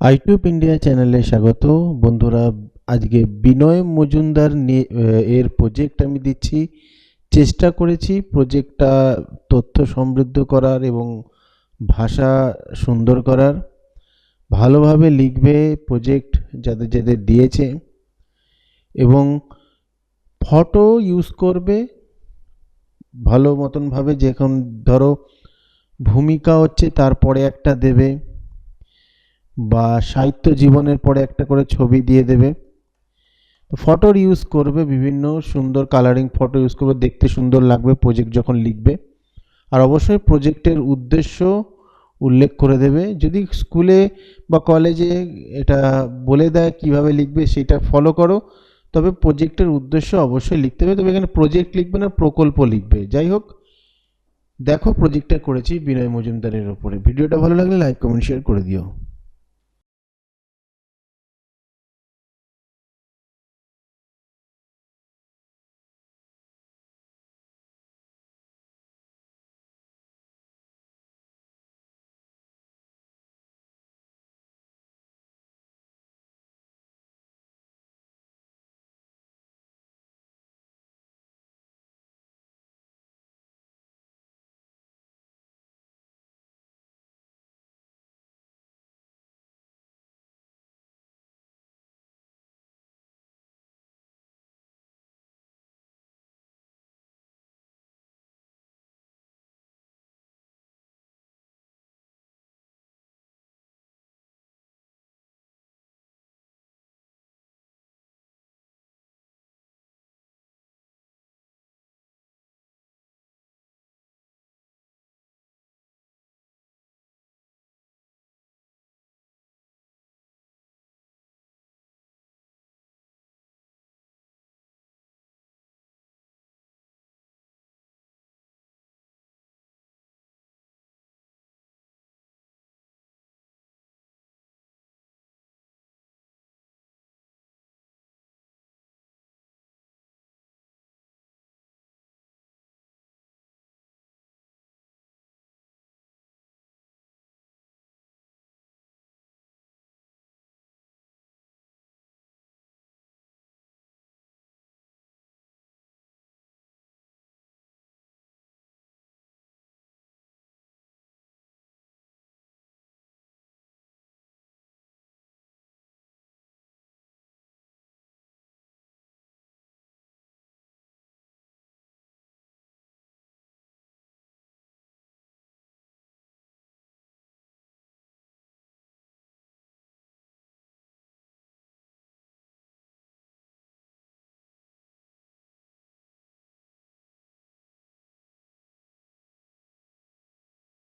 আইটিউব India চ্যানেলে স্বাগত বন্ধুরা, আজকে বিনয় মজুমদার এর প্রজেক্ট আমি দিচ্ছি। চেষ্টা করেছি প্রজেক্টটা তথ্য সমৃদ্ধ করার এবং ভাষা সুন্দর করার। ভালোভাবে লিখবে প্রজেক্ট যাদের যাদের দিয়েছে। এবং ফটো ইউজ করবে। ভালো মতনভাবে যখন ধরো ভূমিকা হচ্ছে তারপরে একটা দেবে। বা সাহিত্য জীবনের পরে একটা করে ছবি দিয়ে দেবে। ফটোর ইউজ করবে, বিভিন্ন সুন্দর কালারিং ফটো ইউজ করবে, দেখতে সুন্দর লাগবে প্রজেক্ট যখন লিখবে। আর অবশ্যই প্রজেক্টের উদ্দেশ্য উল্লেখ করে দেবে। যদি স্কুলে বা কলেজে এটা বলে দেয় কীভাবে লিখবে সেটা ফলো করো। তবে প্রজেক্টের উদ্দেশ্য অবশ্যই লিখতে হবে। তবে এখানে প্রজেক্ট লিখবে না, প্রকল্প লিখবে। যাই হোক, দেখো প্রজেক্টটা করেছি বিনয় মজুমদারের ওপরে। ভিডিওটা ভালো লাগলে লাইক কমেন্ট শেয়ার করে দিও।